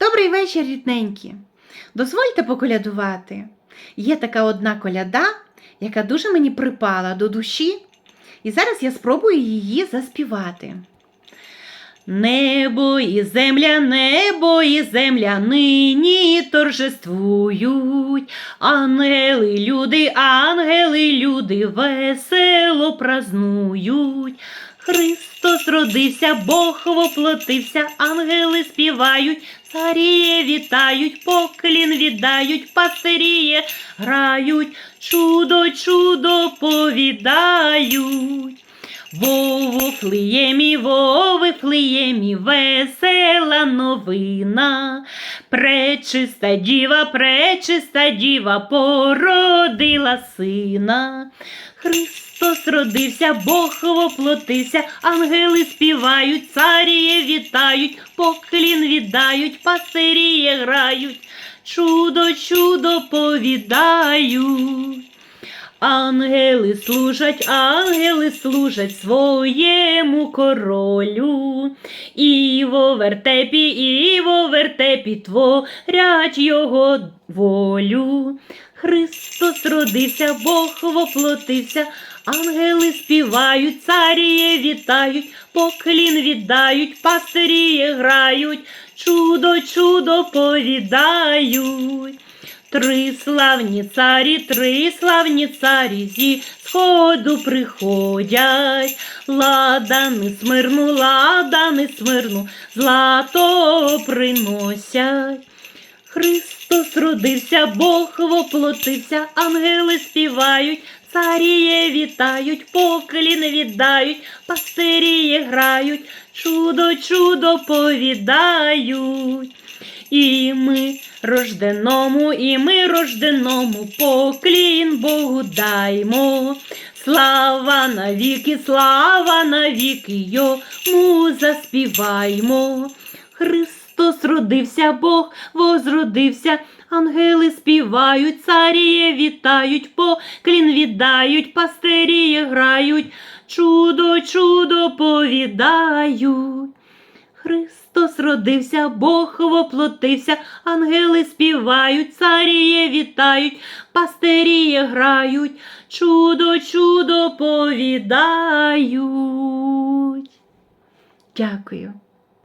Добрий вечір, рідненькі. Дозвольте поколядувати. Є така одна коляда, яка дуже мені припала до душі, і зараз я спробую її заспівати. Небо і земля, небо і земля нині торжествують. Ангели, люди, ангели, люди весело празнують. Христос родився, Бог воплотився, ангели співають, царіє вітають, поклін віддають, пастиріє грають, чудо, чудо повідають. Во Вифлеємі, во Вифлеємі, весела новина. Пречиста діва, пречиста діва породила сина. Христос родився, Бог воплотився, ангели співають, царіє вітають, поклін віддають, пастиріє грають, чудо, чудо повідають. Ангели служать, ангели служать своєму королю. І во вертепі, і во вертепі творять його волю. Христос родився, Бог воплотився, ангели співають, царіє вітають, поклін віддають, пастиріє грають, чудо, чудо повідають. Три славні царі, три славні царі зі сходу приходять, ладани смирну, ладани смирну, злато приносять. Христос родився, Бог воплотився, ангели співають, царіє вітають, поклін віддають, пастиріє грають, чудо, чудо повідають. І ми рожденому, і ми рожденому поклін Богу даймо. Слава навіки, слава навіки, йому заспіваймо. Христос родився, Бог возродився, ангели співають, царіє вітають, поклін віддають, пастиріє грають, чудо, чудо повідають. Христос родився, Бог воплотився, ангели співають, царіє вітають, пастиріє грають, чудо, чудо повідають. Дякую.